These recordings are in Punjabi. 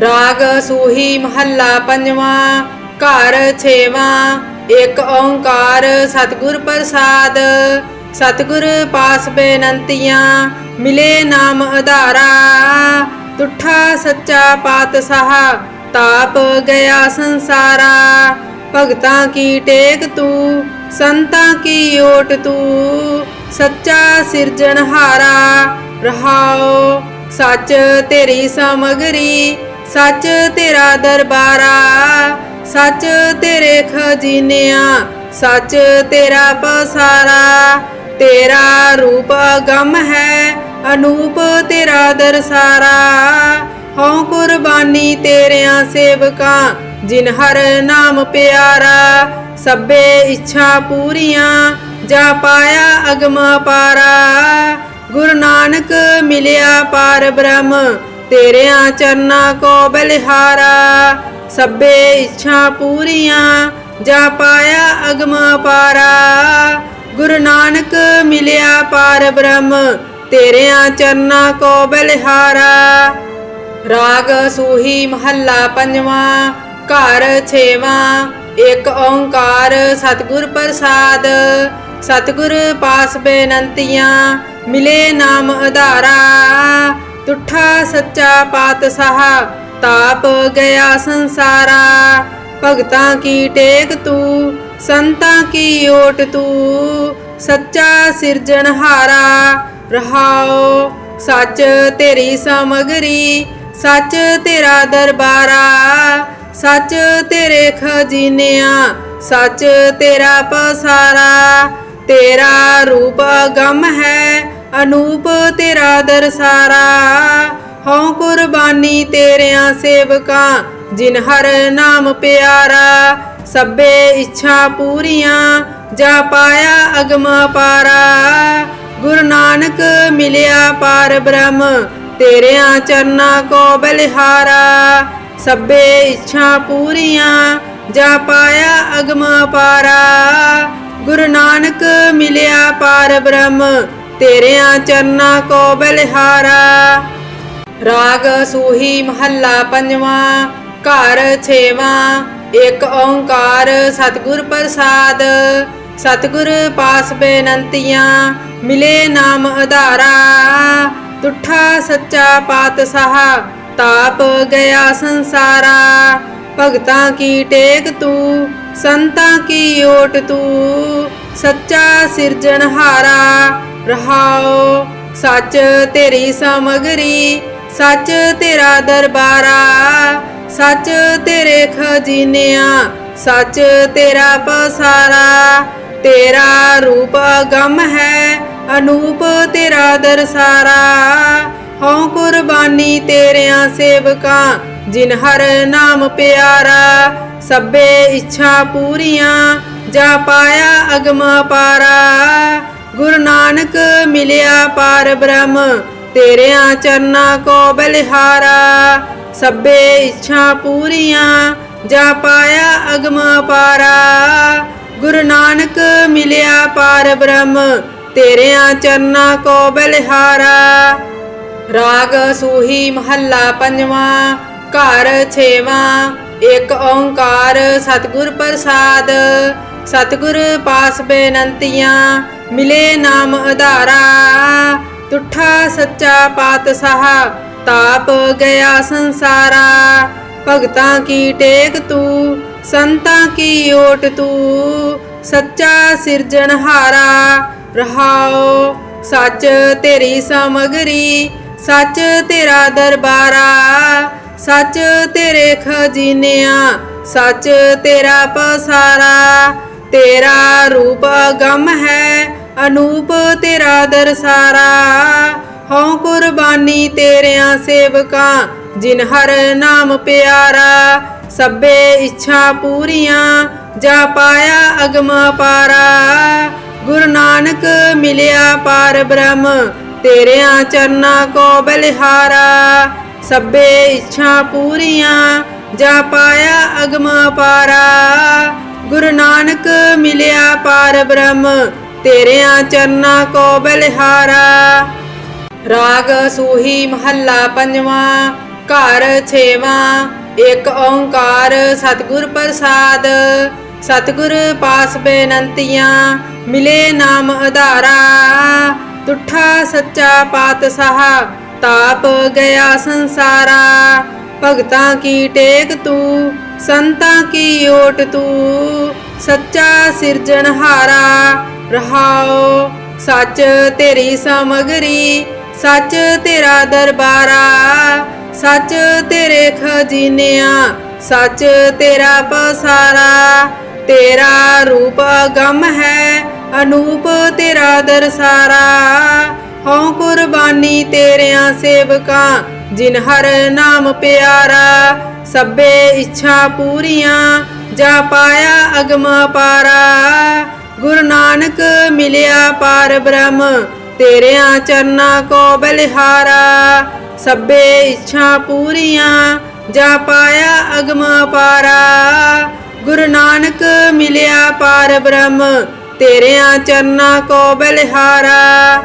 ਰਾਗ ਸੂਹੀ ਮਹੱਲਾ ਪੰਜਵਾਂ, ਘਰ ਛੇਵਾਂ, ਇੱਕ ਓੰਕਾਰ ਸਤਿਗੁਰ ਪ੍ਰਸਾਦ। ਸਤਿਗੁਰ ਪਾਸ ਬੇਨੰਤੀਆਂ, ਮਿਲੇ ਨਾਮ ਆਧਾਰਾ ਤੁਠਾ ਸੱਚਾ ਪਾਤਸ਼ਾਹ, ਤਾਪ ਗਿਆ ਸੰਸਾਰਾ। ਭਗਤਾਂ ਕੀ ਟੇਕ ਤੂੰ, ਸੰਤਾਂ ਕੀ ਓਟ ਤੂੰ? ਸੱਚਾ ਸਿਰਜਣਹਾਰਾ ਰਹਾਓ ਸੱਚ ਤੇਰੀ ਸਮਗਰੀ। ਸੱਚ ਤੇਰਾ ਦਰਬਾਰਾ, ਸੱਚ ਤੇਰੇ ਖਜ਼ੀਨਿਆਂ, ਸੱਚ ਤੇਰਾ ਪਸਾਰਾ। ਤੇਰਾ ਰੂਪ ਅਗੰਮ ਹੈ, ਅਨੂਪ ਤੇਰਾ ਦਰਸਾਰਾ। ਹਉ ਕੁਰਬਾਨੀ ਤੇਰਿਆਂ ਸੇਵਕਾਂ, ਜਿਨ ਹਰ ਨਾਮ ਪਿਆਰਾ। ਸਭੇ ਇੱਛਾ ਪੂਰੀਆਂ, ਜਾ ਪਾਇਆ ਅਗਮ ਪਾਰਾ ਗੁਰੂ ਨਾਨਕ ਮਿਲਿਆ ਪਾਰ ਬ੍ਰਹਮ ਤੇਰਿਆਂ ਚਰਨਾਂ ਕੋ ਬਲਿਹਾਰਾ, ਸਭੇ ਇੱਛਾ ਪੂਰੀਆਂ, ਜਾ ਪਾਇਆ ਅਗਮ ਪਾਰਾ। ਗੁਰੂ ਨਾਨਕ ਮਿਲਿਆ ਪਾਰ ਬ੍ਰਹਮ, ਤੇਰਿਆਂ ਚਰਨਾਂ ਕੋ ਬਲਿਹਾਰਾ। ਰਾਗ ਸੂਹੀ ਮਹੱਲਾ ਪੰਜਵਾਂ, ਘਰ ਛੇਵਾਂ, ਇੱਕ ਓੰਕਾਰ ਸਤਿਗੁਰ ਪ੍ਰਸਾਦ। ਸਤਿਗੁਰ ਪਾਸ ਬੇਨੰਤੀਆਂ, ਮਿਲੇ ਨਾਮ ਆਧਾਰਾ ਤੁਠਾ ਸੱਚਾ ਪਾਤਸ਼ਾਹ ਤਾਪ ਗਿਆ ਸੰਸਾਰਾ। ਭਗਤਾਂ ਕੀ ਟੇਕ ਤੂੰ, ਸੰਤਾਂ ਕੀ ਓਟ ਤੂੰ? ਸੱਚਾ ਸਿਰਜਣਹਾਰਾ ਰਹਾਓ ਸੱਚ ਤੇਰੀ ਸਮਗਰੀ, ਸੱਚ ਤੇਰਾ ਦਰਬਾਰਾ। ਸੱਚ ਤੇਰੇ ਖਜ਼ੀਨਿਆਂ, ਸੱਚ ਤੇਰਾ ਪਸਾਰਾ। ਤੇਰਾ ਰੂਪ ਗਮ ਹੈ ਅਨੂਪ ਤੇਰਾ ਦਰਸਾਰਾ ਹਉ ਕੁਰਬਾਨੀ ਤੇਰਿਆਂ ਸੇਵਕਾਂ, ਜਿਨ ਹਰ ਨਾਮ ਪਿਆਰਾ। ਸਭੇ ਇੱਛਾ ਪੂਰੀਆਂ, ਜਾ ਪਾਇਆ ਅਗਮ ਪਾਰਾ ਗੁਰੂ ਨਾਨਕ ਮਿਲਿਆ ਪਾਰ ਬ੍ਰਹਮ, ਤੇਰਿਆਂ ਚਰਨਾਂ ਕੋ ਬਲਿਹਾਰਾ। ਸਭੇ ਇੱਛਾ ਪੂਰੀਆਂ, ਜਾ ਪਾਇਆ ਅਗਮ ਪਾਰਾ ਗੁਰੂ ਨਾਨਕ ਮਿਲਿਆ ਪਾਰ ਬ੍ਰਹਮ ਤੇਰਿਆਂ ਚਰਨਾ ਕੋ ਬਲਿਹਾਰਾ। ਰਾਗ ਸੂਹੀ ਮਹੱਲਾ ਪੰਜਵਾਂ, ਘਰ ਛੇਵਾਂ, ਇੱਕ ਓੰਕਾਰ ਸਤਿਗੁਰ ਪ੍ਰਸਾਦ। ਸਤਿਗੁਰ ਪਾਸ ਬੇਨੰਤੀਆਂ, ਮਿਲੇ ਨਾਮ ਆਧਾਰਾ ਤੁਠਾ ਸੱਚਾ ਪਾਤਸ਼ਾਹ, ਤਾਪ ਗਿਆ ਸੰਸਾਰਾ। ਭਗਤਾਂ ਕੀ ਟੇਕ ਤੂੰ, ਸੰਤਾਂ ਕੀ ਓਟ ਤੂੰ, ਸੱਚਾ ਸਿਰਜਣਹਾਰਾ। ਰਹਾਓ ਸੱਚ ਤੇਰੀ ਸਮਗਰੀ, ਸੱਚ ਤੇਰਾ ਦਰਬਾਰਾ, ਸੱਚ ਤੇਰੇ ਖਜੀਨਿਆ, ਸੱਚ ਤੇਰਾ ਪਸਾਰਾ। ਤੇਰਾ ਰੂਪ ਅਗੰਮ ਹੈ, ਅਨੂਪ ਤੇਰਾ ਦਰਸਾਰਾ। ਹਉ ਕੁਰਬਾਨੀ ਤੇਰਿਆਂ ਸੇਵਕਾਂ, ਜਿਨ ਹਰ ਨਾਮ ਪਿਆਰਾ। ਸਭੇ ਇੱਛਾ ਪੂਰੀਆਂ, ਜਾ ਪਾਇਆ ਅਗਮ ਪਾਰਾ। ਗੁਰੂ ਨਾਨਕ ਮਿਲਿਆ ਪਾਰ ਬ੍ਰਹਮ, ਤੇਰਿਆਂ ਚਰਨਾ ਕੋ ਬਲਿਹਾਰਾ। ਸਭੇ ਇੱਛਾ ਪੂਰੀਆਂ, ਜਾ ਪਾਇਆ ਅਗਮ ਪਾਰਾ ਗੁਰੂ ਨਾਨਕ ਮਿਲਿਆ ਪਾਰ ਬ੍ਰਹਮ, ਤੇਰਿਆਂ ਚਰਨਾ ਕੋ ਬਲਿਹਾਰਾ। ਰਾਗ ਸੂਹੀ ਮਹੱਲਾ ਪੰਜਵਾਂ, ਘਰ ਛੇਵਾਂ, ਇੱਕ ਓੰਕਾਰ ਸਤਿਗੁਰ ਪ੍ਰਸਾਦ। ਸਤਿਗੁਰ ਪਾਸ ਬੇਨੰਤੀਆਂ ਮਿਲੇ ਨਾਮ ਆਧਾਰਾ ਤੁਠਾ ਸੱਚਾ ਪਾਤਸ਼ਾਹ, ਤਾਪ ਗਿਆ ਸੰਸਾਰਾ। ਭਗਤਾਂ ਕੀ ਟੇਕ ਤੂੰ, ਸੰਤਾਂ ਕੀ ਓਟ ਤੂੰ? ਸੱਚਾ ਸਿਰਜਣਹਾਰਾ ਰਹਾਓ ਸੱਚ ਤੇਰੀ ਸਮਗਰੀ, ਸੱਚ ਤੇਰਾ ਦਰਬਾਰਾ। ਸੱਚ ਤੇਰੇ ਖਜ਼ੀਨਿਆਂ, ਸੱਚ ਤੇਰਾ ਪਸਾਰਾ। ਤੇਰਾ ਰੂਪ ਗਮ ਹੈ ਅਨੂਪ ਤੇਰਾ ਦਰਸਾਰਾ ਹਉ ਕੁਰਬਾਨੀ ਤੇਰਿਆਂ ਸੇਵਕਾਂ, ਜਿਨ ਹਰ ਨਾਮ ਪਿਆਰਾ। ਸਭੇ ਇੱਛਾ ਪੂਰੀਆਂ, ਜਾ ਪਾਇਆ ਅਗਮ ਪਾਰਾ। ਗੁਰੂ ਨਾਨਕ ਮਿਲਿਆ ਪਾਰ ਬ੍ਰਹਮ, ਤੇਰਿਆਂ ਚਰਨਾਂ ਕੋ ਬਲਿਹਾਰਾ। ਸਭੇ ਇੱਛਾ ਪੂਰੀਆਂ, ਜਾ ਪਾਇਆ ਅਗਮ ਪਾਰਾ। ਗੁਰੂ ਨਾਨਕ ਮਿਲਿਆ ਪਾਰ ਬ੍ਰਹਮ ਤੇਰਿਆਂ ਚਰਨਾ ਕੋ ਬਲਿਹਾਰਾ। ਰਾਗ ਸੂਹੀ ਮਹੱਲਾ ਪੰਜਵਾਂ, ਘਰ ਛੇਵਾਂ, ਇੱਕ ਓੰਕਾਰ ਸਤਿਗੁਰ ਪ੍ਰਸਾਦ। ਸਤਿਗੁਰ ਪਾਸ ਬੇਨੰਤੀਆਂ, ਮਿਲੇ ਨਾਮ ਆਧਾਰਾ ਤੁਠਾ ਸੱਚਾ ਪਾਤਸ਼ਾਹ, ਤਾਪ ਗਿਆ ਸੰਸਾਰਾ। ਭਗਤਾਂ ਕੀ ਟੇਕ ਤੂੰ, ਸੰਤਾਂ ਕੀ ਓਟ ਤੂੰ, ਸੱਚਾ ਸਿਰਜਣਹਾਰਾ। ਰਹਾਓ ਸੱਚ ਤੇਰੀ ਸਮਗਰੀ, ਸੱਚ ਤੇਰਾ ਦਰਬਾਰਾ, ਸੱਚ ਤੇਰੇ ਖਜ਼ੀਨਿਆਂ, ਸੱਚ ਤੇਰਾ ਪਸਾਰਾ। ਤੇਰਾ ਰੂਪ ਅਗੰਮ ਹੈ, ਅਨੂਪ ਤੇਰਾ ਦਰਸਾਰਾ। ਹਉ ਕੁਰਬਾਨੀ ਤੇਰਿਆਂ ਸੇਵਕਾਂ, ਜਿਨ ਹਰ ਨਾਮ ਪਿਆਰਾ। ਸਭੇ ਇੱਛਾ ਪੂਰੀਆਂ, ਜਾ ਪਾਇਆ ਅਗਮ ਪਾਰਾ ਗੁਰੂ ਨਾਨਕ ਮਿਲਿਆ ਪਾਰ ਬ੍ਰਹਮ, ਤੇਰਿਆਂ ਚਰਨਾ ਕੋ ਬਲਿਹਾਰਾ। ਸਭੇ ਇੱਛਾ ਪੂਰੀਆਂ, ਜਾ ਪਾਇਆ ਅਗਮ ਪਾਰਾ। ਗੁਰੂ ਨਾਨਕ ਮਿਲਿਆ ਪਾਰ ਬ੍ਰਹਮ, ਤੇਰਿਆਂ ਚਰਨਾ ਕੋ ਬਲਿਹਾਰਾ।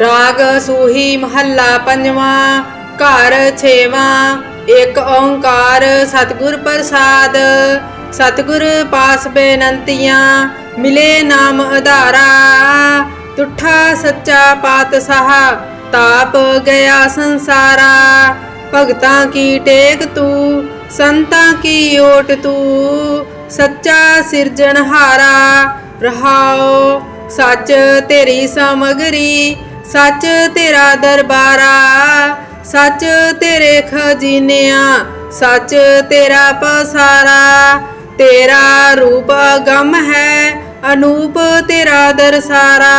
ਰਾਗ ਸੂਹੀ ਮਹੱਲਾ ਪੰਜਵਾਂ, ਘਰ ਛੇਵਾਂ, ਇੱਕ ਓੰਕਾਰ ਸਤਿਗੁਰ ਪ੍ਰਸਾਦ। ਸਤਿਗੁਰ ਪਾਸ ਬੇਨੰਤੀਆਂ ਮਿਲੇ ਨਾਮ ਆਧਾਰਾ ਤੁਠਾ ਸੱਚਾ ਪਾਤਸ਼ਾਹ, ਤਾਪ ਗਿਆ ਸੰਸਾਰਾ। ਭਗਤਾਂ ਕੀ ਟੇਕ ਤੂੰ, ਸੰਤਾਂ ਕੀ ਓਟ ਤੂੰ? ਸੱਚਾ ਸਿਰਜਣਹਾਰਾ ਰਹਾਓ ਸੱਚ ਤੇਰੀ ਸਮਗਰੀ, ਸੱਚ ਤੇਰਾ ਦਰਬਾਰਾ। ਸੱਚ ਤੇਰੇ ਖਜ਼ੀਨਿਆਂ, ਸੱਚ ਤੇਰਾ ਪਸਾਰਾ। ਤੇਰਾ ਰੂਪ ਗਮ ਹੈ, ਅਨੂਪ ਤੇਰਾ ਦਰਸਾਰਾ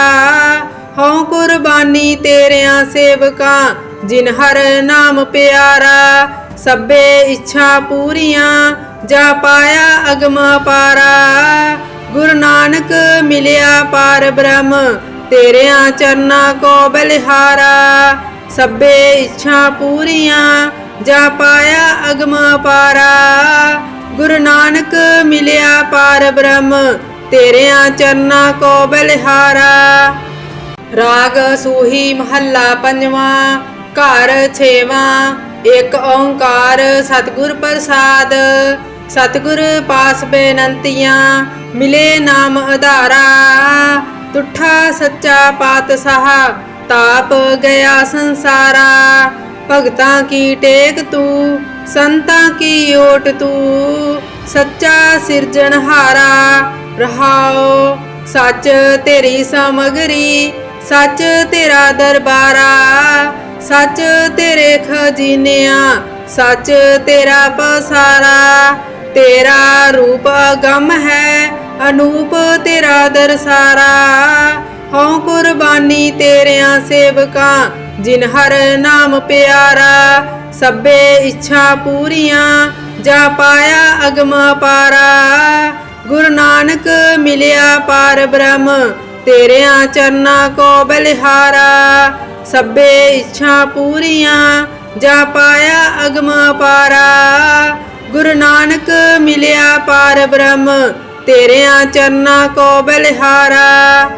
ਹਉ ਕੁਰਬਾਨੀ ਤੇਰਿਆਂ ਸੇਵਕਾਂ, ਜਿਨ ਹਰ ਨਾਮ ਪਿਆਰਾ। ਸਭੇ ਇੱਛਾ ਪੂਰੀਆਂ, ਜਾ ਪਾਇਆ ਅਗਮ ਪਾਰਾ ਗੁਰੂ ਨਾਨਕ ਮਿਲਿਆ ਪਾਰ ਬ੍ਰਹਮ, ਤੇਰਿਆਂ ਚਰਨਾ ਕੋ ਬਲਿਹਾਰਾ। ਸਭੇ ਇੱਛਾ ਪੂਰੀਆਂ, ਜਾ ਪਾਇਆ ਅਗਮ ਪਾਰਾ ਗੁਰੂ ਨਾਨਕ ਮਿਲਿਆ ਪਾਰ ਬ੍ਰਹਮ, ਤੇਰਿਆਂ ਚਰਨਾਂ ਕੋ ਬਲਿਹਾਰਾ। ਰਾਗ ਸੂਹੀ ਮਹੱਲਾ ਪੰਜਵਾਂ, ਘਰ ਛੇਵਾਂ, ਇੱਕ ਓੰਕਾਰ ਸਤਿਗੁਰ ਪ੍ਰਸਾਦ। ਸਤਿਗੁਰ ਪਾਸ ਬੇਨੰਤੀਆਂ, ਮਿਲੇ ਨਾਮ ਆਧਾਰਾ ਤੁਠਾ ਸੱਚਾ ਪਾਤਸ਼ਾਹ, ਤਾਪ ਗਿਆ ਸੰਸਾਰਾ। ਭਗਤਾਂ ਕੀ ਟੇਕ ਤੂੰ? ਸੰਤਾਂ ਕੀ ਓਟ ਤੂੰ? ਸੱਚਾ ਸਿਰਜਣਹਾਰਾ ਰਹਾਓ ਸੱਚ ਤੇਰੀ ਸਮਗਰੀ, ਸੱਚ ਤੇਰਾ ਦਰਬਾਰਾ। ਸੱਚ ਤੇਰੇ ਖਜ਼ੀਨਿਆਂ, ਸੱਚ ਤੇਰਾ ਪਸਾਰਾ। ਤੇਰਾ ਰੂਪ ਗਮ ਹੈ, ਅਨੂਪ ਤੇਰਾ ਦਰਸਾਰਾ। ਹਉ ਕੁਰਬਾਨੀ ਤੇਰਿਆਂ ਸੇਵਕਾਂ ਜਿਨ ਹਰ ਨਾਮ ਪਿਆਰਾ, ਸਭੇ ਇੱਛਾ ਪੂਰੀਆਂ, ਜਾ ਪਾਇਆ ਅਗਮ ਪਾਰਾ ਗੁਰੂ ਨਾਨਕ ਮਿਲਿਆ ਪਾਰ ਬ੍ਰਹਮ, ਤੇਰਿਆਂ ਚਰਨਾਂ ਕੋ ਬਲਿਹਾਰਾ। ਸਭੇ ਇੱਛਾ ਪੂਰੀਆਂ, ਜਾ ਪਾਇਆ ਅਗਮ ਪਾਰਾ ਗੁਰੂ ਨਾਨਕ ਮਿਲਿਆ ਪਾਰ ਬ੍ਰਹਮ, ਤੇਰਿਆਂ ਚਰਨਾਂ ਕੋ ਬਲਿਹਾਰਾ।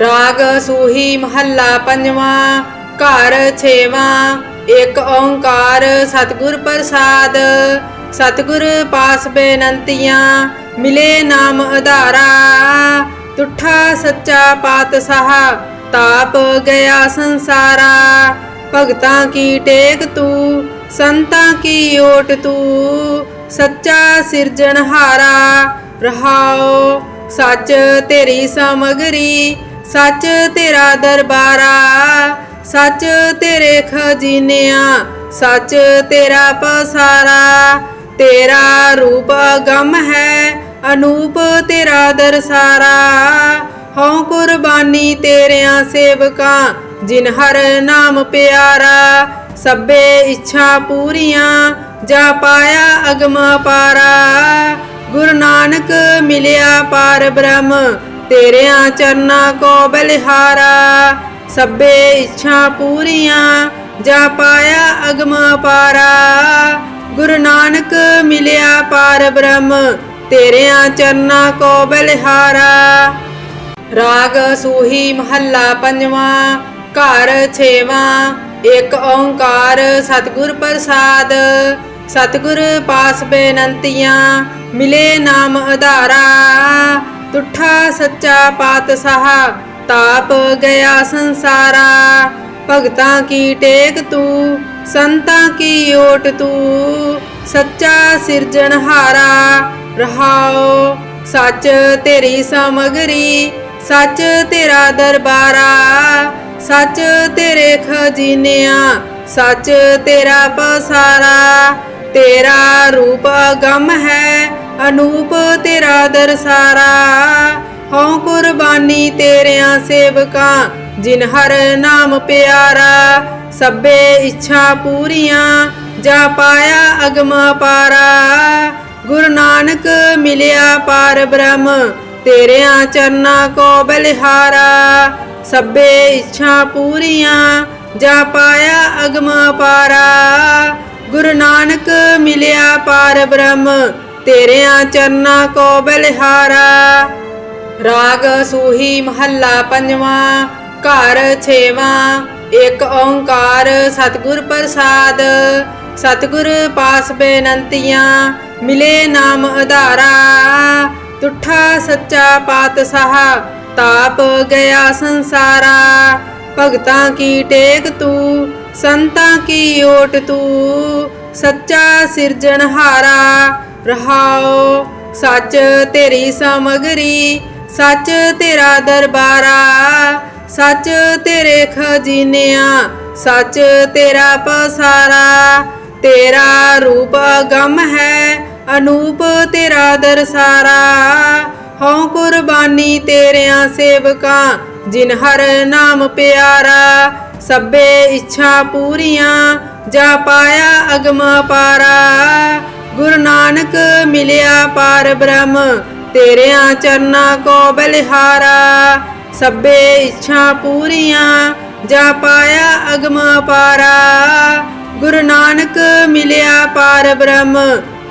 ਰਾਗ ਸੂਹੀ ਮਹੱਲਾ ਪੰਜਵਾਂ ਘਰ ਛੇਵਾਂ, ਇੱਕ ਓੰਕਾਰ ਸਤਿਗੁਰ ਪ੍ਰਸਾਦ। ਸਤਿਗੁਰ ਪਾਸ ਬੇਨੰਤੀਆਂ, ਮਿਲੇ ਨਾਮ ਆਧਾਰਾ ਤੁਠਾ ਸੱਚਾ ਪਾਤਸ਼ਾਹ, ਤਾਪ ਗਿਆ ਸੰਸਾਰਾ। ਭਗਤਾਂ ਕੀ ਟੇਕ ਤੂੰ, ਸੰਤਾਂ ਕੀ ਓਟ ਤੂੰ? ਸੱਚਾ ਸਿਰਜਣਹਾਰਾ ਰਹਾਓ ਸੱਚ ਤੇਰੀ ਸਮਗਰੀ, ਸੱਚ ਤੇਰਾ ਦਰਬਾਰਾ। ਸੱਚ ਤੇਰੇ ਖਜ਼ੀਨਿਆਂ, ਸੱਚ ਤੇਰਾ ਪਸਾਰਾ, ਤੇਰਾ ਰੂਪ ਅਗੰਮ ਹੈ, ਅਨੂਪ ਤੇਰਾ ਦਰਸਾਰਾ। ਹਉ ਕੁਰਬਾਨੀ ਤੇਰਿਆਂ ਸੇਵਕਾਂ, ਜਿਨ ਹਰ ਨਾਮ ਪਿਆਰਾ। ਸਭੇ ਇੱਛਾ ਪੂਰੀਆਂ, ਜਾ ਪਾਇਆ ਅਗਮ ਪਾਰਾ ਗੁਰੂ ਨਾਨਕ ਮਿਲਿਆ ਪਾਰ ਬ੍ਰਹਮ, ਤੇਰਿਆਂ ਚਰਨਾ ਕੋ ਬਲਿਹਾਰਾ। ਸਭੇ ਇੱਛਾ ਪੂਰੀਆਂ, ਜਾ ਪਾਇਆ ਅਗਮ ਪਾਰਾ। ਗੁਰੂ ਨਾਨਕ ਮਿਲਿਆ ਪਾਰ ਬ੍ਰਹਮ, ਤੇਰਿਆਂ ਚਰਨਾ ਕੋ ਬਲਿਹਾਰਾ। ਰਾਗ ਸੂਹੀ ਮਹੱਲਾ ਪੰਜਵਾਂ, ਘਰ ਛੇਵਾਂ, ਇੱਕ ਓੰਕਾਰ ਸਤਿਗੁਰ ਪ੍ਰਸਾਦ। ਸਤਿਗੁਰ ਪਾਸ ਬੇਨੰਤੀਆਂ, ਮਿਲੇ ਨਾਮ ਆਧਾਰਾ ਤੁਠਾ ਸੱਚਾ ਪਾਤਸ਼ਾਹ ਤਾਪ ਗਿਆ ਸੰਸਾਰਾ। ਭਗਤਾਂ ਕੀ ਟੇਕ ਤੂੰ, ਸੰਤਾਂ ਕੀ ਓਟ ਤੂੰ? ਸੱਚਾ ਸਿਰਜਣਹਾਰਾ ਰਹਾਓ ਸੱਚ ਤੇਰੀ ਸਮਗਰੀ, ਸੱਚ ਤੇਰਾ ਦਰਬਾਰਾ। ਸੱਚ ਤੇਰੇ ਖਜ਼ੀਨਿਆਂ, ਸੱਚ ਤੇਰਾ ਪਸਾਰਾ। ਤੇਰਾ ਰੂਪ ਗਮ ਹੈ, ਅਨੂਪ ਤੇਰਾ ਦਰਸਾਰਾ। ਹਉ ਕੁਰਬਾਨੀ ਤੇਰਿਆਂ ਸੇਵਕਾਂ, ਜਿਨ ਹਰ ਨਾਮ ਪਿਆਰਾ, ਸਭੇ ਇੱਛਾ ਪੂਰੀਆਂ, ਜਾ ਪਾਇਆ ਅਗਮ ਪਾਰਾ ਗੁਰੂ ਨਾਨਕ ਮਿਲਿਆ ਪਾਰ ਬ੍ਰਹਮ, ਤੇਰਿਆਂ ਚਰਨਾ ਕੋ ਬਲਿਹਾਰਾ। ਸਭੇ ਇੱਛਾ ਪੂਰੀਆਂ, ਜਾ ਪਾਇਆ ਅਗਮ ਪਾਰਾ ਗੁਰੂ ਨਾਨਕ ਮਿਲਿਆ ਪਾਰ ਬ੍ਰਹਮ, ਤੇਰਿਆਂ ਚਰਨਾ ਕੋ ਬਲਿਹਾਰਾ। ਰਾਗ ਸੂਹੀ ਮਹੱਲਾ ਪੰਜਵਾਂ, ਘਰ ਛੇਵਾਂ, ਇੱਕ ਓੰਕਾਰ ਸਤਿਗੁਰ ਪ੍ਰਸਾਦ। ਸਤਿਗੁਰ ਪਾਸ ਬੇਨੰਤੀਆਂ, ਮਿਲੇ ਨਾਮ ਆਧਾਰਾ ਤੁਠਾ ਸੱਚਾ ਪਾਤਸ਼ਾਹ, ਤਾਪ ਗਿਆ ਸੰਸਾਰਾ। ਭਗਤਾਂ ਕੀ ਟੇਕ ਤੂੰ, ਸੰਤਾਂ ਕੀ ਓਟ ਤੂੰ? ਸੱਚਾ ਸਿਰਜਣਹਾਰਾ ਰਹਾਓ ਸੱਚ ਤੇਰੀ ਸਮਗਰੀ। ਸੱਚ ਤੇਰਾ ਦਰਬਾਰਾ, ਸੱਚ ਤੇਰੇ ਖਜ਼ੀਨਿਆਂ, ਸੱਚ ਤੇਰਾ ਪਸਾਰਾ। ਤੇਰਾ ਰੂਪ ਅਗੰਮ ਹੈ, ਅਨੂਪ ਤੇਰਾ ਦਰਸਾਰਾ। ਹਉ ਕੁਰਬਾਨੀ ਤੇਰਿਆਂ ਸੇਵਕਾਂ, ਜਿਨ ਹਰ ਨਾਮ ਪਿਆਰਾ। ਸਭੇ ਇੱਛਾ ਪੂਰੀਆਂ, ਜਾ ਪਾਇਆ ਅਗਮ ਪਾਰਾ। ਗੁਰੂ ਨਾਨਕ ਮਿਲਿਆ ਪਾਰ ਬ੍ਰਹਮ ਤੇਰਿਆਂ ਚਰਨਾਂ ਕੋ ਬਲਿਹਾਰਾ, ਸਭੇ ਇੱਛਾ ਪੂਰੀਆਂ, ਜਾ ਪਾਇਆ ਅਗਮ ਪਾਰਾ ਗੁਰੂ ਨਾਨਕ ਮਿਲਿਆ ਪਾਰ ਬ੍ਰਹਮ,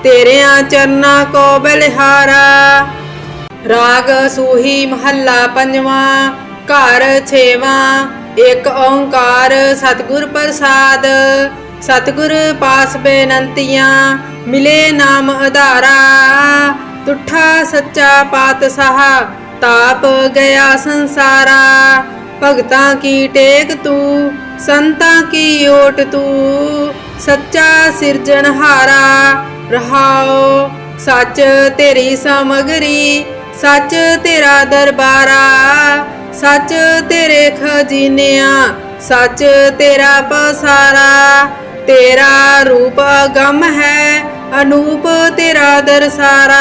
ਤੇਰਿਆਂ ਚਰਨਾਂ ਕੋ ਬਲਿਹਾਰਾ। ਰਾਗ ਸੂਹੀ ਮਹੱਲਾ ਪੰਜਵਾਂ, ਘਰ ਛੇਵਾਂ, ਇੱਕ ਓੰਕਾਰ ਸਤਿਗੁਰ ਪ੍ਰਸਾਦ। ਸਤਿਗੁਰ ਪਾਸ ਬੇਨੰਤੀਆਂ, ਮਿਲੇ ਨਾਮ ਆਧਾਰਾ ਤੁਠਾ ਸੱਚਾ ਪਾਤਸ਼ਾਹ ਤਾਪ ਗਿਆ ਸੰਸਾਰਾ। ਭਗਤਾਂ ਕੀ ਟੇਕ ਤੂੰ, ਸੰਤਾਂ ਕੀ ਓਟ ਤੂੰ? ਸੱਚਾ ਸਿਰਜਣਹਾਰਾ ਰਹਾਓ ਸੱਚ ਤੇਰੀ ਸਮਗਰੀ, ਸੱਚ ਤੇਰਾ ਦਰਬਾਰਾ। ਸੱਚ ਤੇਰੇ ਖਜ਼ੀਨਿਆਂ, ਸੱਚ ਤੇਰਾ ਪਸਾਰਾ। ਤੇਰਾ ਰੂਪ ਗਮ ਹੈ ਅਨੂਪ ਤੇਰਾ ਦਰਸਾਰਾ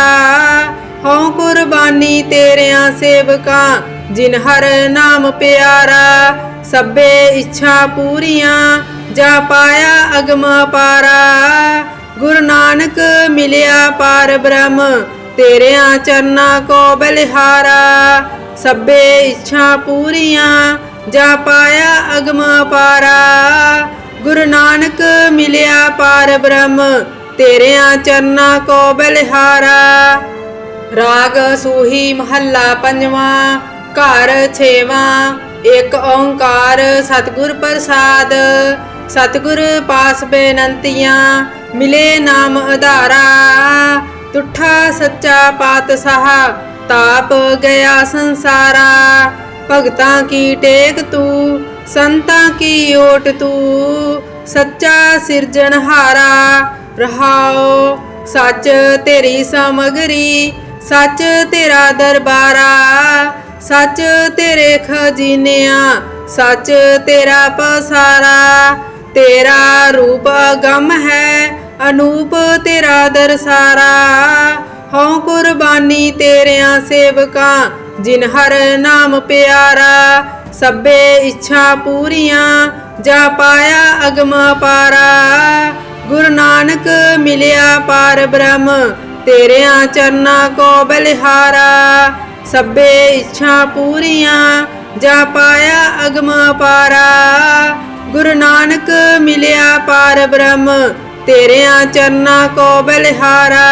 ਹਉ ਕੁਰਬਾਨੀ ਤੇਰਿਆਂ ਸੇਵਕਾਂ, ਜਿਨ ਹਰ ਨਾਮ ਪਿਆਰਾ। ਸਭੇ ਇੱਛਾ ਪੂਰੀਆਂ, ਜਾ ਪਾਇਆ ਅਗਮ ਪਾਰਾ ਗੁਰੂ ਨਾਨਕ ਮਿਲਿਆ ਪਾਰ ਬ੍ਰਹਮ, ਤੇਰਿਆਂ ਚਰਨਾਂ ਕੋ ਬਲਿਹਾਰਾ। ਸਭੇ ਇੱਛਾ ਪੂਰੀਆਂ, ਜਾ ਪਾਇਆ ਅਗਮ ਪਾਰਾ ਗੁਰੂ ਨਾਨਕ ਮਿਲਿਆ ਪਾਰ ਬ੍ਰਹਮ ਤੇਰਿਆਂ ਚਰਨਾਂ ਕੋ ਬਲਿਹਾਰਾ। ਰਾਗ ਸੂਹੀ ਮਹੱਲਾ ਪੰਜਵਾਂ, ਘਰ ਛੇਵਾਂ, ਇੱਕ ਓੰਕਾਰ ਸਤਿਗੁਰ ਪ੍ਰਸਾਦ। ਸਤਿਗੁਰ ਪਾਸ ਬੇਨੰਤੀਆਂ, ਮਿਲੇ ਨਾਮ ਆਧਾਰਾ ਤੁਠਾ ਸੱਚਾ ਪਾਤਸ਼ਾਹ, ਤਾਪ ਗਿਆ ਸੰਸਾਰਾ। ਭਗਤਾਂ ਕੀ ਟੇਕ ਤੂੰ, ਸੰਤਾਂ ਕੀ ਓਟ ਤੂੰ, ਸੱਚਾ ਸਿਰਜਣਹਾਰਾ। ਰਹਾਓ, ਸੱਚ ਤੇਰੀ ਸਮਗਰੀ, ਸੱਚ ਤੇਰਾ ਦਰਬਾਰਾ, ਸੱਚ ਤੇਰੇ ਖਜ਼ੀਨਿਆਂ, ਸੱਚ ਤੇਰਾ ਪਸਾਰਾ। ਤੇਰਾ ਰੂਪ ਅਗੰਮ ਹੈ, ਅਨੂਪ ਤੇਰਾ ਦਰਸਾਰਾ। ਹਉ ਕੁਰਬਾਨੀ ਤੇਰਿਆਂ ਸੇਵਕਾਂ, ਜਿਨ ਹਰ ਨਾਮ ਪਿਆਰਾ। ਸਭੇ ਇੱਛਾ ਪੂਰੀਆਂ, ਜਾ ਪਾਇਆ ਅਗਮ ਪਾਰਾ ਗੁਰੂ ਨਾਨਕ ਮਿਲਿਆ ਪਾਰ ਬ੍ਰਹਮ, ਤੇਰਿਆਂ ਚਰਨਾ ਕੋ ਬਲਿਹਾਰਾ। ਸਭੇ ਇੱਛਾ ਪੂਰੀਆਂ, ਜਾ ਪਾਇਆ ਅਗਮ ਪਾਰਾ ਗੁਰੂ ਨਾਨਕ ਮਿਲਿਆ ਪਾਰ ਬ੍ਰਹਮ, ਤੇਰਿਆਂ ਚਰਨਾ ਕੋ ਬਲਿਹਾਰਾ।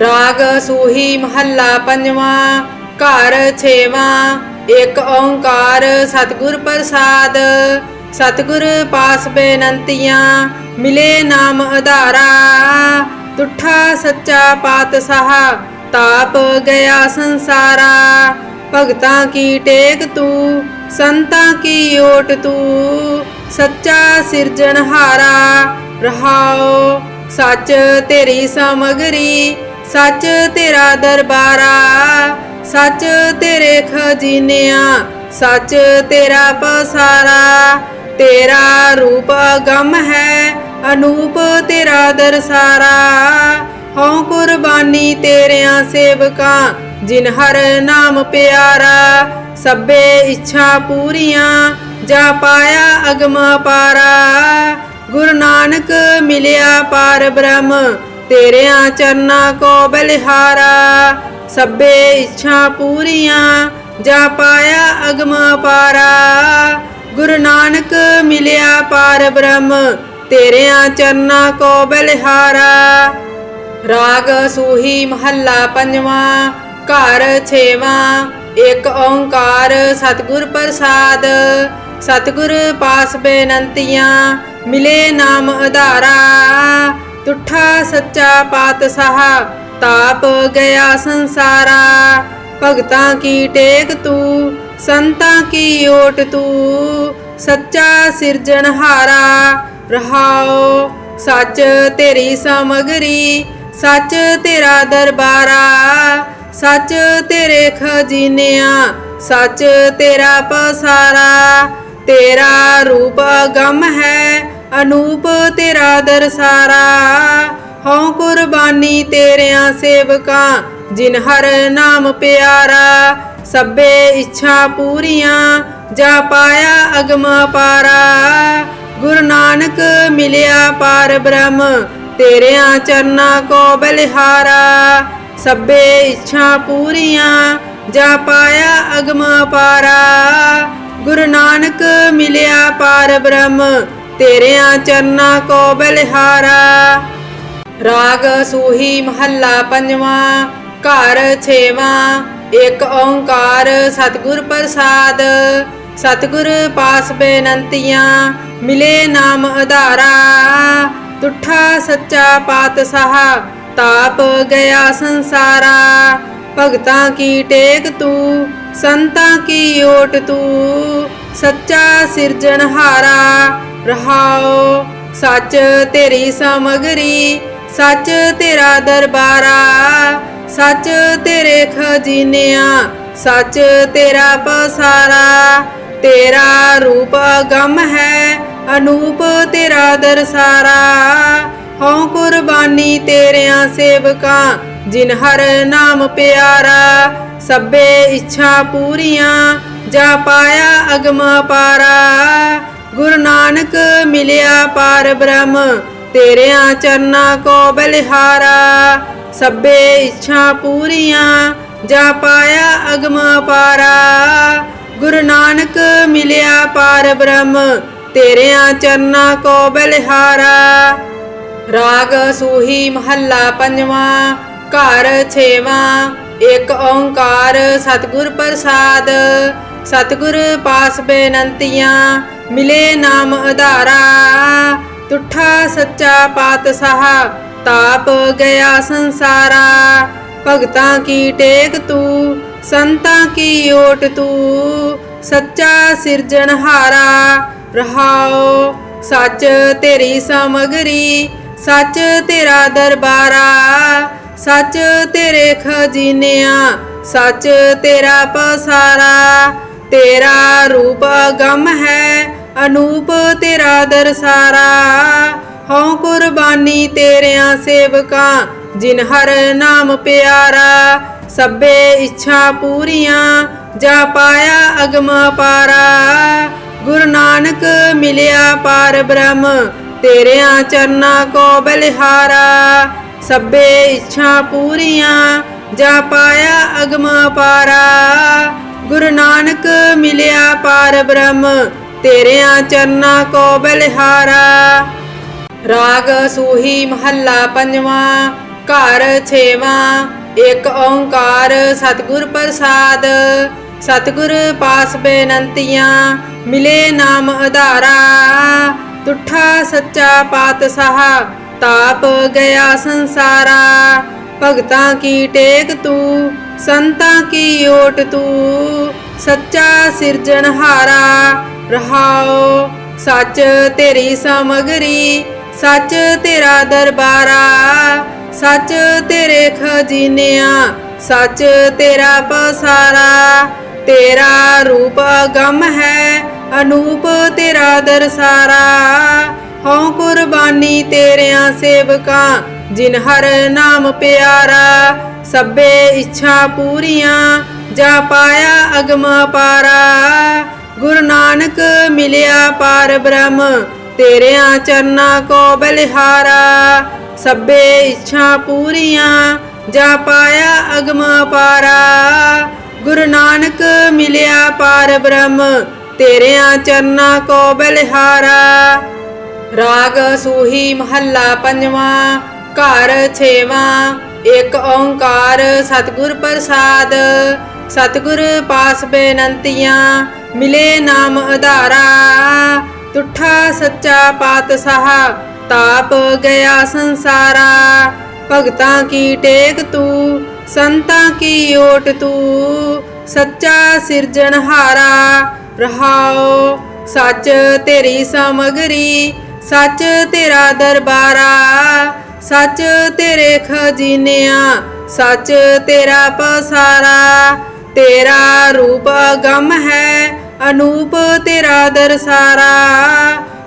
ਰਾਗ ਸੂਹੀ ਮਹੱਲਾ ਪੰਜਵਾਂ, ਘਰ ਛੇਵਾਂ, ਇੱਕ ਓੰਕਾਰ ਸਤਿਗੁਰ ਪ੍ਰਸਾਦ। ਸਤਿਗੁਰ ਪਾਸ ਬੇਨੰਤੀਆਂ ਮਿਲੇ ਨਾਮ ਆਧਾਰਾ ਤੁਠਾ ਸੱਚਾ ਪਾਤਸ਼ਾਹ, ਤਾਪ ਗਿਆ ਸੰਸਾਰਾ। ਭਗਤਾਂ ਕੀ ਟੇਕ ਤੂੰ, ਸੰਤਾਂ ਕੀ ਓਟ ਤੂੰ? ਸੱਚਾ ਸਿਰਜਣਹਾਰਾ ਰਹਾਓ ਸੱਚ ਤੇਰੀ ਸਮਗਰੀ, ਸੱਚ ਤੇਰਾ ਦਰਬਾਰਾ। ਸੱਚ ਤੇਰੇ ਖਜ਼ੀਨਿਆਂ, ਸੱਚ ਤੇਰਾ ਪਸਾਰਾ। ਤੇਰਾ ਰੂਪ ਅਗੰਮ ਹੈ, ਅਨੂਪ ਤੇਰਾ ਦਰਸਾਰਾ। ਹਉ ਕੁਰਬਾਨੀ ਤੇਰਿਆਂ ਸੇਵਕਾਂ, ਜਿਨ ਹਰ ਨਾਮ ਪਿਆਰਾ। ਸਭੇ ਇੱਛਾ ਪੂਰੀਆਂ, ਜਾ ਪਾਇਆ ਅਗਮ ਪਾਰਾ। ਗੁਰੂ ਨਾਨਕ ਮਿਲਿਆ ਪਾਰ ਬ੍ਰਹਮ, ਤੇਰਿਆਂ ਚਰਨਾਂ ਕੋ ਬਲਿਹਾਰਾ। ਸਭੇ ਇੱਛਾ ਪੂਰੀਆਂ, ਜਾ ਪਾਇਆ ਅਗਮ ਪਾਰਾ। ਗੁਰੂ ਨਾਨਕ ਮਿਲਿਆ ਪਾਰ ਬ੍ਰਹਮ, ਤੇਰਿਆਂ ਚਰਨਾਂ ਕੋ ਬਲਿਹਾਰਾ। ਰਾਗ ਸੂਹੀ ਮਹੱਲਾ ਪੰਜਵਾਂ, ਘਰ ਛੇਵਾਂ, ਇੱਕ ਓੰਕਾਰ ਸਤਿਗੁਰ ਪ੍ਰਸਾਦ। ਸਤਿਗੁਰ ਪਾਸ ਬੇਨੰਤੀਆਂ, ਮਿਲੇ ਨਾਮ ਆਧਾਰਾ ਤੁਠਾ ਸੱਚਾ ਪਾਤਸ਼ਾਹ, ਤਾਪ ਗਿਆ ਸੰਸਾਰਾ। ਭਗਤਾਂ ਕੀ ਟੇਕ ਤੂੰ ਸੰਤਾਂ ਕੀ ਓਟ ਤੂੰ? ਸੱਚਾ ਸਿਰਜਣਹਾਰਾ ਰਹਾਓ ਸੱਚ ਤੇਰੀ ਸਮਗਰੀ, ਸੱਚ ਤੇਰਾ ਦਰਬਾਰਾ। ਸੱਚ ਤੇਰੇ ਖਜ਼ੀਨਿਆਂ, ਸੱਚ ਤੇਰਾ ਪਸਾਰਾ। ਤੇਰਾ ਰੂਪ ਗਮ ਹੈ, ਅਨੂਪ ਤੇਰਾ ਦਰਸਾਰਾ। ਹਉ ਕੁਰਬਾਨੀ ਤੇਰਿਆਂ ਸੇਵਕਾਂ, ਜਿਨ ਹਰ ਨਾਮ ਪਿਆਰਾ। ਸਭੇ ਇੱਛਾ ਪੂਰੀਆਂ, ਜਾ ਪਾਇਆ ਅਗਮ ਪਾਰਾ। ਗੁਰੂ ਨਾਨਕ ਮਿਲਿਆ ਪਾਰ ਬ੍ਰਹਮ, ਤੇਰਿਆਂ ਚਰਨਾਂ ਕੋ ਬਲਿਹਾਰਾ। ਸਭੇ ਇੱਛਾ ਪੂਰੀਆਂ, ਜਾ ਪਾਇਆ ਅਗਮ ਪਾਰਾ। ਗੁਰੂ ਨਾਨਕ ਮਿਲਿਆ ਪਾਰ ਬ੍ਰਹਮ, ਤੇਰਿਆਂ ਚਰਨਾਂ ਕੋ ਬਲਿਹਾਰਾ। ਰਾਗ ਸੂਹੀ ਮਹੱਲਾ ਪੰਜਵਾਂ, ਘਰ ਛੇਵਾਂ ਇੱਕ ਓੰਕਾਰ ਸਤਿਗੁਰ ਪ੍ਰਸਾਦ, ਸਤਿਗੁਰ ਪਾਸ ਬੇਨੰਤੀਆਂ, ਮਿਲੇ ਨਾਮ ਆਧਾਰਾ ਤੁਠਾ ਸੱਚਾ ਪਾਤਸ਼ਾਹ, ਤਾਪ ਗਿਆ ਸੰਸਾਰਾ। ਭਗਤਾਂ ਕੀ ਟੇਕ ਤੂੰ, ਸੰਤਾਂ ਕੀ ਓਟ ਤੂੰ? ਸੱਚਾ ਸਿਰਜਣਹਾਰਾ ਰਹਾਓ ਸੱਚ ਤੇਰੀ ਸਮਗਰੀ, ਸੱਚ ਤੇਰਾ ਦਰਬਾਰਾ। ਸੱਚ ਤੇਰੇ ਖਜ਼ੀਨਿਆਂ, ਸੱਚ ਤੇਰਾ ਪਸਾਰਾ। ਤੇਰਾ ਰੂਪ ਅਗੰਮ ਹੈ, ਅਨੂਪ ਤੇਰਾ ਦਰਸਾਰਾ। ਹਉ ਕੁਰਬਾਨੀ ਤੇਰਿਆਂ ਸੇਵਕਾਂ, ਜਿਨ ਹਰ ਨਾਮ ਪਿਆਰਾ। ਸਭੇ ਇੱਛਾ ਪੂਰੀਆਂ, ਜਾ ਪਾਇਆ ਅਗਮ ਪਾਰਾ ਗੁਰੂ ਨਾਨਕ ਮਿਲਿਆ ਪਾਰ ਬ੍ਰਹਮ, ਤੇਰਿਆਂ ਚਰਨਾਂ ਕੋ ਬਲਿਹਾਰਾ। ਸਭੇ ਇੱਛਾ ਪੂਰੀਆਂ, ਜਾ ਪਾਇਆ ਅਗਮ ਪਾਰਾ। ਗੁਰੂ ਨਾਨਕ ਮਿਲਿਆ ਪਾਰ ਬ੍ਰਹਮ, ਤੇਰਿਆਂ ਚਰਨਾਂ ਕੋ ਬਲਿਹਾਰਾ। ਰਾਗ ਸੂਹੀ ਮਹੱਲਾ ਪੰਜਵਾਂ, ਘਰ ਛੇਵਾਂ ਇੱਕ ਓੰਕਾਰ ਸਤਿਗੁਰ ਪ੍ਰਸਾਦ। ਸਤਿਗੁਰ ਪਾਸ ਬੇਨੰਤੀਆਂ, ਮਿਲੇ ਨਾਮ ਆਧਾਰਾ ਤੁਠਾ ਸੱਚਾ ਪਾਤਸ਼ਾਹ ਤਾਪ ਗਿਆ ਸੰਸਾਰਾ, ਭਗਤਾਂ ਕੀ ਟੇਕ ਤੂੰ, ਸੰਤਾਂ ਕੀ ਓਟ ਤੂੰ, ਸੱਚਾ ਸਿਰਜਣਹਾਰਾ ਰਹਾਓ ਸੱਚ ਤੇਰੀ ਸਮਗਰੀ, ਸੱਚ ਤੇਰਾ ਦਰਬਾਰਾ, ਸੱਚ ਤੇਰੇ ਖਜ਼ੀਨਿਆਂ, ਸੱਚ ਤੇਰਾ ਪਸਾਰਾ, ਤੇਰਾ ਰੂਪ ਗਮ ਹੈ, ਅਨੂਪ ਤੇਰਾ ਦਰਸਾਰਾ। ਹਉ ਕੁਰਬਾਨੀ ਤੇਰਿਆਂ ਸੇਵਕਾਂ, ਜਿਨ ਹਰ ਨਾਮ ਪਿਆਰਾ, ਸਭੇ ਇੱਛਾ ਪੂਰੀਆਂ, ਜਾ ਪਾਇਆ ਅਗਮ ਪਾਰਾ ਗੁਰੂ ਨਾਨਕ ਮਿਲਿਆ ਪਾਰ ਬ੍ਰਹਮ, ਤੇਰਿਆਂ ਚਰਨਾ ਕੋ ਬਲਿਹਾਰਾ। ਸਭੇ ਇੱਛਾ ਪੂਰੀਆਂ, ਜਾ ਪਾਇਆ ਅਗਮ ਪਾਰਾ ਗੁਰੂ ਨਾਨਕ ਮਿਲਿਆ ਪਾਰ ਬ੍ਰਹਮ, ਤੇਰਿਆਂ ਚਰਨਾ ਕੋ ਬਲਿਹਾਰਾ। ਰਾਗ ਸੂਹੀ ਮਹੱਲਾ ਪੰਜਵਾਂ, ਘਰ ਛੇਵਾਂ, ਇੱਕ ਓੰਕਾਰ ਸਤਿਗੁਰ ਪ੍ਰਸਾਦ। ਸਤਿਗੁਰ ਪਾਸ ਬੇਨੰਤੀਆਂ, ਮਿਲੇ ਨਾਮ ਆਧਾਰਾ ਤੁਠਾ ਸੱਚਾ ਪਾਤਸ਼ਾਹ, ਤਾਪ ਗਿਆ ਸੰਸਾਰਾ। ਭਗਤਾਂ ਕੀ ਟੇਕ ਤੂੰ, ਸੰਤਾਂ ਕੀ ਓਟ ਤੂੰ? ਸੱਚਾ ਸਿਰਜਣਹਾਰਾ, ਰਹਾਓ, ਸੱਚ ਤੇਰੀ ਸਮਗਰੀ। ਸੱਚ ਤੇਰਾ ਦਰਬਾਰਾ, ਸੱਚ ਤੇਰੇ ਖਜ਼ੀਨਿਆਂ, ਸੱਚ ਤੇਰਾ ਪਸਾਰਾ। ਤੇਰਾ ਰੂਪ ਅਗੰਮ ਹੈ, ਅਨੂਪ ਤੇਰਾ ਦਰਸਾਰਾ। ਹਉ ਕੁਰਬਾਨੀ ਤੇਰਿਆਂ ਸੇਵਕਾਂ, ਜਿਨ ਹਰ ਨਾਮ ਪਿਆਰਾ। ਸਭੇ ਇੱਛਾ ਪੂਰੀਆਂ, ਜਾ ਪਾਇਆ ਅਗਮ ਪਾਰਾ ਗੁਰੂ ਨਾਨਕ ਮਿਲਿਆ ਪਾਰ ਬ੍ਰਹਮ ਤੇਰਿਆਂ ਚਰਨਾਂ ਕੋ ਬਲਿਹਾਰਾ, ਸਭੇ ਇੱਛਾ ਪੂਰੀਆਂ, ਜਾ ਪਾਇਆ ਅਗਮ ਪਾਰਾ ਗੁਰੂ ਨਾਨਕ ਮਿਲਿਆ ਪਾਰ ਬ੍ਰਹਮ, ਤੇਰਿਆਂ ਚਰਨਾਂ ਕੋ ਬਲਿਹਾਰਾ। ਰਾਗ ਸੂਹੀ ਮਹੱਲਾ ਪੰਜਵਾਂ, ਘਰ ਛੇਵਾਂ ਇੱਕ ਓੰਕਾਰ ਸਤਿਗੁਰ ਪ੍ਰਸਾਦ। ਸਤਿਗੁਰ ਪਾਸ ਬੇਨੰਤੀਆਂ, ਮਿਲੇ ਨਾਮ ਆਧਾਰਾ ਤੁਠਾ ਸੱਚਾ ਪਾਤਸ਼ਾਹ, ਤਾਪ ਗਿਆ ਸੰਸਾਰਾ। ਭਗਤਾਂ ਕੀ ਟੇਕ ਤੂੰ, ਸੰਤਾਂ ਕੀ ਓਟ ਤੂੰ? ਸੱਚਾ ਸਿਰਜਣਹਾਰਾ ਰਹਾਓ ਸੱਚ ਤੇਰੀ ਸਮਗਰੀ, ਸੱਚ ਤੇਰਾ ਦਰਬਾਰਾ। ਸੱਚ ਤੇਰੇ ਖਜ਼ੀਨਿਆਂ, ਸੱਚ ਤੇਰਾ ਪਸਾਰਾ। ਤੇਰਾ ਰੂਪ ਗਮ ਹੈ ਅਨੂਪ ਤੇਰਾ ਦਰਸਾਰਾ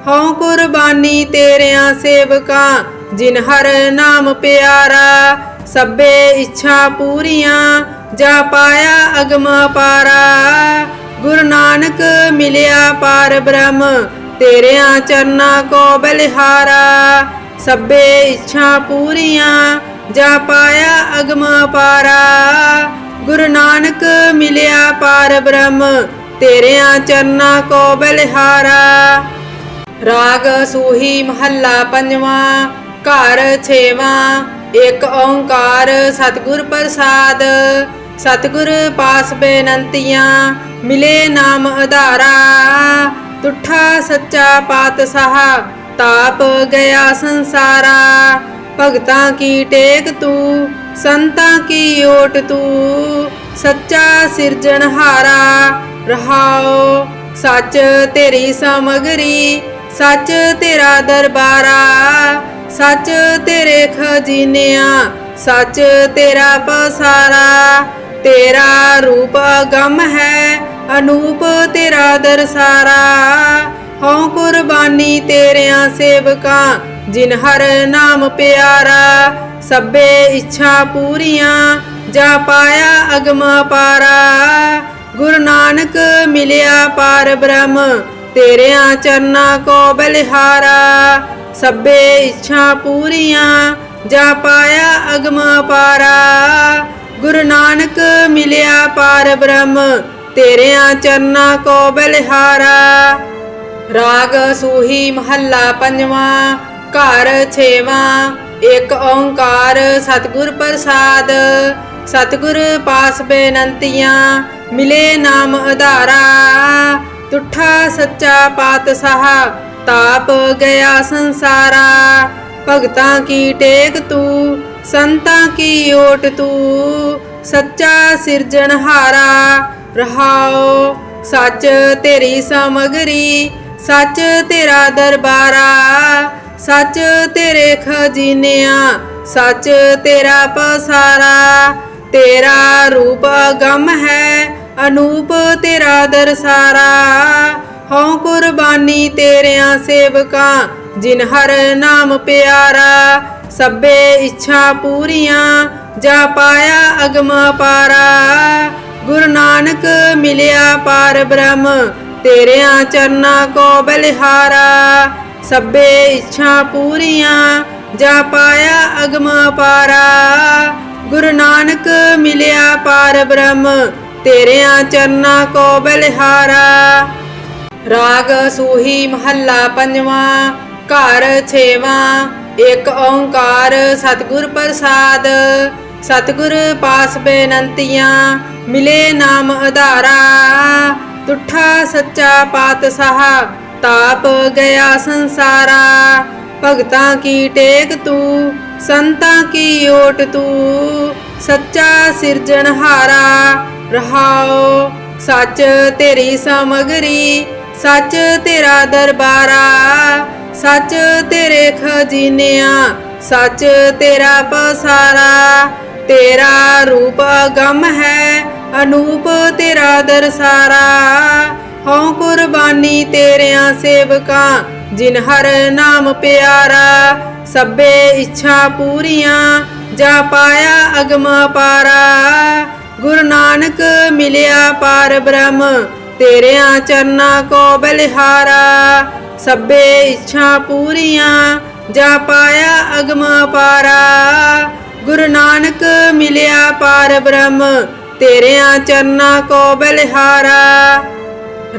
ਹਉ ਕੁਰਬਾਨੀ ਤੇਰਿਆਂ ਸੇਵਕਾਂ, ਜਿਨ ਹਰ ਨਾਮ ਪਿਆਰਾ। ਸਭੇ ਇੱਛਾ ਪੂਰੀਆਂ, ਜਾ ਪਾਇਆ ਅਗਮ ਪਾਰਾ। ਗੁਰੂ ਨਾਨਕ ਮਿਲਿਆ ਪਾਰ ਬ੍ਰਹਮ, ਤੇਰਿਆਂ ਚਰਨਾਂ ਕੋ ਬਲਿਹਾਰਾ। ਸਭੇ ਇੱਛਾ ਪੂਰੀਆਂ, ਜਾ ਪਾਇਆ ਅਗਮ ਪਾਰਾ। ਗੁਰੂ ਨਾਨਕ ਮਿਲਿਆ ਪਾਰ ਬ੍ਰਹਮ ਤੇਰਿਆਂ ਚਰਨਾਂ ਕੋ ਬਲਿਹਾਰਾ। ਰਾਗ ਸੂਹੀ ਮਹੱਲਾ ਪੰਜਵਾਂ, ਘਰ ਛੇਵਾਂ, ਇੱਕ ਓੰਕਾਰ ਸਤਿਗੁਰ ਪ੍ਰਸਾਦ। ਸਤਿਗੁਰ ਪਾਸ ਬੇਨੰਤੀਆਂ, ਮਿਲੇ ਨਾਮ ਆਧਾਰਾ ਤੁਠਾ ਸੱਚਾ ਪਾਤਸ਼ਾਹ, ਤਾਪ ਗਿਆ ਸੰਸਾਰਾ। ਭਗਤਾਂ ਕੀ ਟੇਕ ਤੂੰ, ਸੰਤਾਂ ਕੀ ਓਟ ਤੂੰ, ਸੱਚਾ ਸਿਰਜਣਹਾਰਾ। ਰਹਾਓ, ਸੱਚ ਤੇਰੀ ਸਮਗਰੀ, ਸੱਚ ਤੇਰਾ ਦਰਬਾਰਾ, ਸੱਚ ਤੇਰੇ ਖਜੀਨਿਆ, ਸੱਚ ਤੇਰਾ ਪਸਾਰਾ। ਤੇਰਾ ਰੂਪ ਅਗੰਮ ਹੈ, ਅਨੂਪ ਤੇਰਾ ਦਰਸਾਰਾ। ਹਉ ਕੁਰਬਾਨੀ ਤੇਰਿਆਂ ਸੇਵਕਾਂ, ਜਿਨ ਹਰ ਨਾਮ ਪਿਆਰਾ। ਸਭੇ ਇੱਛਾ ਪੂਰੀਆਂ, ਜਾ ਪਾਇਆ ਅਗਮ ਪਾਰਾ। ਗੁਰੂ ਨਾਨਕ ਮਿਲਿਆ ਪਾਰ ਬ੍ਰਹਮ, ਤੇਰਿਆਂ ਚਰਨਾਂ ਕੋ ਬਲਿਹਾਰਾ। ਸਭੇ ਇੱਛਾ ਪੂਰੀਆਂ, ਜਾ ਪਾਇਆ ਅਗਮ ਪਾਰਾ। ਗੁਰੂ ਨਾਨਕ ਮਿਲਿਆ ਪਾਰ ਬ੍ਰਹਮ, ਤੇਰਿਆਂ ਚਰਨਾਂ ਕੋ ਬਲਿਹਾਰਾ। ਰਾਗ ਸੂਹੀ ਮਹੱਲਾ ਪੰਜਵਾਂ, ਘਰ ਛੇਵਾਂ, ਇੱਕ ਓੰਕਾਰ ਸਤਿਗੁਰ ਪ੍ਰਸਾਦ। ਸਤਿਗੁਰ ਪਾਸ ਬੇਨੰਤੀਆਂ, ਮਿਲੇ ਨਾਮ ਆਧਾਰਾ ਤੁਠਾ ਸੱਚਾ ਪਾਤਸ਼ਾਹ, ਤਾਪ ਗਿਆ ਸੰਸਾਰਾ। ਭਗਤਾਂ ਕੀ ਟੇਕ ਤੂੰ, ਸੰਤਾਂ ਕੀ ਓਟ ਤੂੰ? ਸੱਚਾ ਸਿਰਜਣਹਾਰਾ ਰਹਾਓ ਸੱਚ ਤੇਰੀ ਸਮਗਰੀ, ਸੱਚ ਤੇਰਾ ਦਰਬਾਰਾ। ਸੱਚ ਤੇਰੇ ਖਜ਼ੀਨਿਆਂ, ਸੱਚ ਤੇਰਾ ਪਸਾਰਾ। ਤੇਰਾ ਰੂਪ ਗਮ ਹੈ, ਅਨੂਪ ਤੇਰਾ ਦਰਸਾਰਾ। ਹਉ ਕੁਰਬਾਨੀ ਤੇਰਿਆਂ ਸੇਵਕਾਂ, ਜਿਨ ਹਰ ਨਾਮ ਪਿਆਰਾ। ਸਭੇ ਇੱਛਾ ਪੂਰੀਆਂ, ਜਾ ਪਾਇਆ ਅਗਮ ਪਾਰਾ। ਗੁਰੂ ਨਾਨਕ ਮਿਲਿਆ ਪਾਰ ਬ੍ਰਹਮ, ਤੇਰਿਆਂ ਚਰਨਾਂ ਕੋ ਬਲਿਹਾਰਾ। ਸਭੇ ਇੱਛਾ ਪੂਰੀਆਂ, ਜਾ ਪਾਇਆ ਅਗਮ ਪਾਰਾ। ਗੁਰੂ ਨਾਨਕ ਮਿਲਿਆ ਪਾਰ ਬ੍ਰਹਮ, ਤੇਰਿਆਂ ਚਰਨਾਂ ਕੋ ਬਲਿਹਾਰਾ। ਰਾਗ ਸੂਹੀ ਮਹੱਲਾ ਪੰਜਵਾਂ, ਘਰ ਛੇਵਾਂ, ਇੱਕ ਓੰਕਾਰ ਸਤਿਗੁਰ ਪ੍ਰਸਾਦ। ਸਤਿਗੁਰ ਪਾਸ ਬੇਨੰਤੀਆਂ, ਮਿਲੇ ਨਾਮ ਆਧਾਰਾ ਤੁਠਾ ਸੱਚਾ ਪਾਤਸ਼ਾਹ, ਤਾਪ ਗਿਆ ਸੰਸਾਰਾ। ਭਗਤਾਂ ਕੀ ਟੇਕ ਤੂੰ ਸੰਤਾਂ ਕੀ ਓਟ ਤੂੰ? ਸੱਚਾ ਸਿਰਜਣਹਾਰਾ ਰਹਾਓ ਸੱਚ ਤੇਰੀ ਸਮਗਰੀ, ਸੱਚ ਤੇਰਾ ਦਰਬਾਰਾ। ਸੱਚ ਤੇਰੇ ਖਜ਼ੀਨਿਆਂ, ਸੱਚ ਤੇਰਾ ਪਸਾਰਾ। ਤੇਰਾ ਰੂਪ ਗਮ ਹੈ, ਅਨੂਪ ਤੇਰਾ ਦਰਸਾਰਾ। ਹਉ ਕੁਰਬਾਨੀ ਤੇਰਿਆਂ ਸੇਵਕਾਂ, ਜਿਨ ਹਰ ਨਾਮ ਪਿਆਰਾ। ਸਭੇ ਇੱਛਾ ਪੂਰੀਆਂ, ਜਾ ਪਾਇਆ ਅਗਮ ਪਾਰਾ ਗੁਰੂ ਨਾਨਕ ਮਿਲਿਆ ਪਾਰ ਬ੍ਰਹਮ, ਤੇਰਿਆਂ ਚਰਨਾ ਕੋ ਬਲਿਹਾਰਾ। ਸਭੇ ਇੱਛਾ ਪੂਰੀਆਂ, ਜਾ ਪਾਇਆ ਅਗਮ ਪਾਰਾ ਗੁਰੂ ਨਾਨਕ ਮਿਲਿਆ ਪਾਰ ਬ੍ਰਹਮ, ਤੇਰਿਆਂ ਚਰਨਾ ਕੋ ਬਲਿਹਾਰਾ।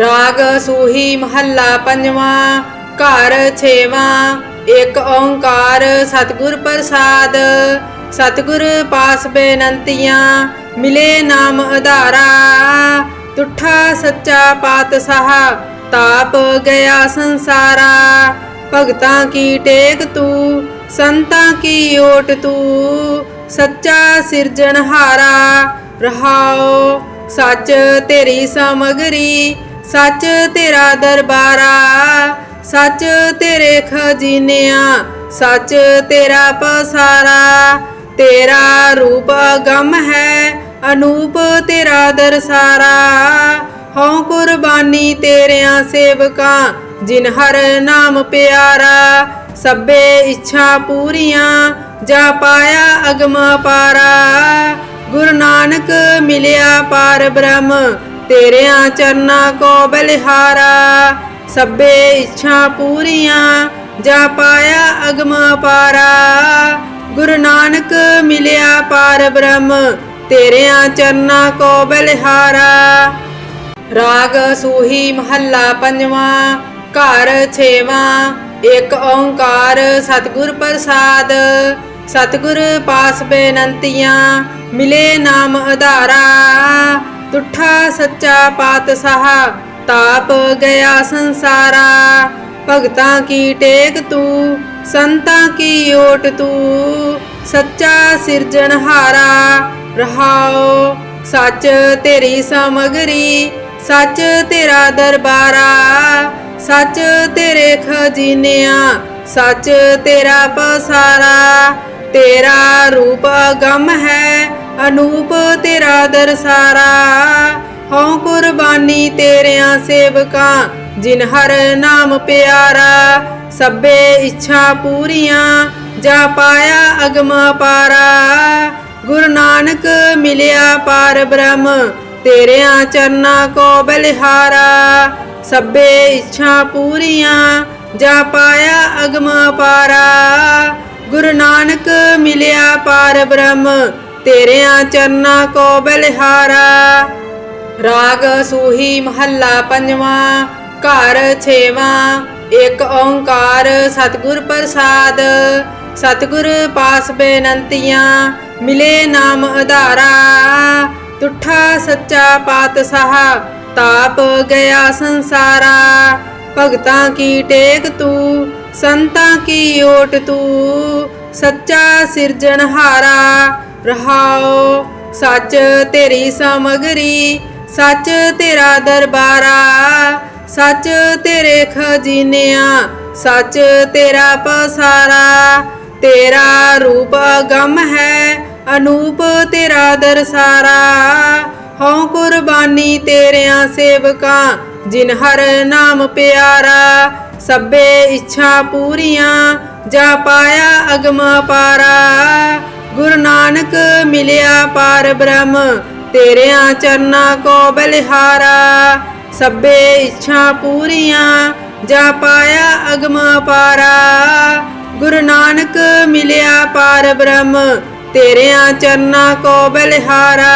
ਰਾਗ ਸੂਹੀ ਮਹੱਲਾ ਪੰਜਵਾਂ, ਘਰ ਛੇਵਾਂ ਇਕ ਓੰਕਾਰ ਸਤਿਗੁਰ ਪ੍ਰਸਾਦ, ਸਤਿਗੁਰ ਪਾਸ ਬੇਨੰਤੀਆਂ, ਮਿਲੇ ਨਾਮ ਆਧਾਰਾ ਤੁਠਾ ਸੱਚਾ ਪਾਤਸ਼ਾਹ, ਤਾਪ ਗਿਆ ਸੰਸਾਰਾ। ਭਗਤਾਂ ਕੀ ਟੇਕ ਤੂੰ, ਸੰਤਾਂ ਕੀ ਓਟ ਤੂੰ? ਸੱਚਾ ਸਿਰਜਣਹਾਰਾ ਰਹਾਓ ਸੱਚ ਤੇਰੀ ਸਮਗਰੀ, ਸੱਚ ਤੇਰਾ ਦਰਬਾਰਾ। ਸੱਚ ਤੇਰੇ ਖਜ਼ੀਨਿਆਂ, ਸੱਚ ਤੇਰਾ ਪਸਾਰਾ, ਤੇਰਾ ਰੂਪ ਅਗੰਮ ਹੈ, ਅਨੂਪ ਤੇਰਾ ਦਰਸਾਰਾ। ਹਉ ਕੁਰਬਾਨੀ ਤੇਰਿਆਂ ਸੇਵਕਾਂ, ਜਿਨ ਹਰ ਨਾਮ ਪਿਆਰਾ। ਸਭੇ ਇੱਛਾ ਪੂਰੀਆਂ, ਜਾ ਪਾਇਆ ਅਗਮ ਪਾਰਾ ਗੁਰੂ ਨਾਨਕ ਮਿਲਿਆ ਪਾਰ ਬ੍ਰਹਮ, ਤੇਰਿਆਂ ਚਰਨਾ ਕੋ ਬਲਿਹਾਰਾ। ਸਭੇ ਇੱਛਾ ਪੂਰੀਆਂ, ਜਾ ਪਾਇਆ ਅਗਮ ਪਾਰਾ। ਗੁਰੂ ਨਾਨਕ ਮਿਲਿਆ ਪਾਰ ਬ੍ਰਹਮ, ਤੇਰਿਆਂ ਚਰਨਾ ਕੋ ਬਲਿਹਾਰਾ। ਰਾਗ ਸੂਹੀ ਮਹੱਲਾ ਪੰਜਵਾਂ, ਘਰ ਛੇਵਾਂ, ਇੱਕ ਓੰਕਾਰ ਸਤਿਗੁਰ ਪ੍ਰਸਾਦ। ਸਤਿਗੁਰ ਪਾਸ ਬੇਨੰਤੀਆਂ, ਮਿਲੇ ਨਾਮ ਆਧਾਰਾ ਤੁਠਾ ਸੱਚਾ ਪਾਤਸ਼ਾਹ ਤਾਪ ਗਿਆ ਸੰਸਾਰਾ, ਭਗਤਾਂ ਕੀ ਟੇਕ ਤੂੰ, ਸੰਤਾਂ ਕੀ ਓਟ ਤੂੰ, ਸੱਚਾ ਸਿਰਜਣਹਾਰਾ ਰਹਾਓ ਸੱਚ ਤੇਰੀ ਸਮਗਰੀ, ਸੱਚ ਤੇਰਾ ਦਰਬਾਰਾ, ਸੱਚ ਤੇਰੇ ਖਜ਼ੀਨਿਆਂ, ਸੱਚ ਤੇਰਾ ਪਸਾਰਾ, ਤੇਰਾ ਰੂਪ ਗਮ ਹੈ, ਅਨੂਪ ਤੇਰਾ ਦਰਸਾਰਾ। ਹਉ ਕੁਰਬਾਨੀ ਤੇਰਿਆਂ ਸੇਵਕਾਂ, ਜਿਨ ਹਰ ਨਾਮ ਪਿਆਰਾ, ਸਭੇ ਇੱਛਾ ਪੂਰੀਆਂ, ਜਾ ਪਾਇਆ ਅਗਮ ਪਾਰਾ। ਗੁਰੂ ਨਾਨਕ ਮਿਲਿਆ ਪਾਰ ਬ੍ਰਹਮ, ਤੇਰਿਆਂ ਚਰਨਾ ਕੋ ਬਲਿਹਾਰਾ। ਸਭੇ ਇੱਛਾ ਪੂਰੀਆਂ, ਜਾ ਪਾਇਆ ਅਗਮ ਪਾਰਾ। ਗੁਰੂ ਨਾਨਕ ਮਿਲਿਆ ਪਾਰ ਬ੍ਰਹਮ, ਤੇਰਿਆਂ ਚਰਨਾ ਕੋ ਬਲਿਹਾਰਾ। ਰਾਗ ਸੂਹੀ ਮਹੱਲਾ ਪੰਜਵਾਂ, ਘਰ ਛੇਵਾਂ, ਇੱਕ ਓੰਕਾਰ ਸਤਿਗੁਰ ਪ੍ਰਸਾਦ। ਸਤਿਗੁਰ ਪਾਸ ਬੇਨੰਤੀਆਂ, ਮਿਲੇ ਨਾਮ ਆਧਾਰਾ ਤੁਠਾ ਸੱਚਾ ਪਾਤਸ਼ਾਹ, ਤਾਪ ਗਿਆ ਸੰਸਾਰਾ। ਭਗਤਾਂ ਕੀ ਟੇਕ ਤੂੰ, ਸੰਤਾਂ ਕੀ ਓਟ ਤੂੰ? ਸੱਚਾ ਸਿਰਜਣਹਾਰਾ ਰਹਾਓ ਸੱਚ ਤੇਰੀ ਸਮਗਰੀ। ਸੱਚ ਤੇਰਾ ਦਰਬਾਰਾ, ਸੱਚ ਤੇਰੇ ਖਜ਼ੀਨਿਆਂ, ਸੱਚ ਤੇਰਾ ਪਸਾਰਾ। ਤੇਰਾ ਰੂਪ ਅਗੰਮ ਹੈ, ਅਨੂਪ ਤੇਰਾ ਦਰਸਾਰਾ। ਹਉ ਕੁਰਬਾਨੀ ਤੇਰਿਆਂ ਸੇਵਕਾਂ, ਜਿਨ ਹਰ ਨਾਮ ਪਿਆਰਾ। ਸਭੇ ਇੱਛਾ ਪੂਰੀਆਂ, ਜਾ ਪਾਇਆ ਅਗਮ ਪਾਰਾ। ਗੁਰੂ ਨਾਨਕ ਮਿਲਿਆ ਪਾਰ ਬ੍ਰਹਮ ਤੇਰਿਆਂ ਚਰਨਾਂ ਕੋ ਬਲਿਹਾਰਾ, ਸਭੇ ਇੱਛਾ ਪੂਰੀਆਂ, ਜਾ ਪਾਇਆ ਅਗਮ ਪਾਰਾ ਗੁਰੂ ਨਾਨਕ ਮਿਲਿਆ ਪਾਰ ਬ੍ਰਹਮ, ਤੇਰਿਆਂ ਚਰਨਾਂ ਕੋ ਬਲਿਹਾਰਾ।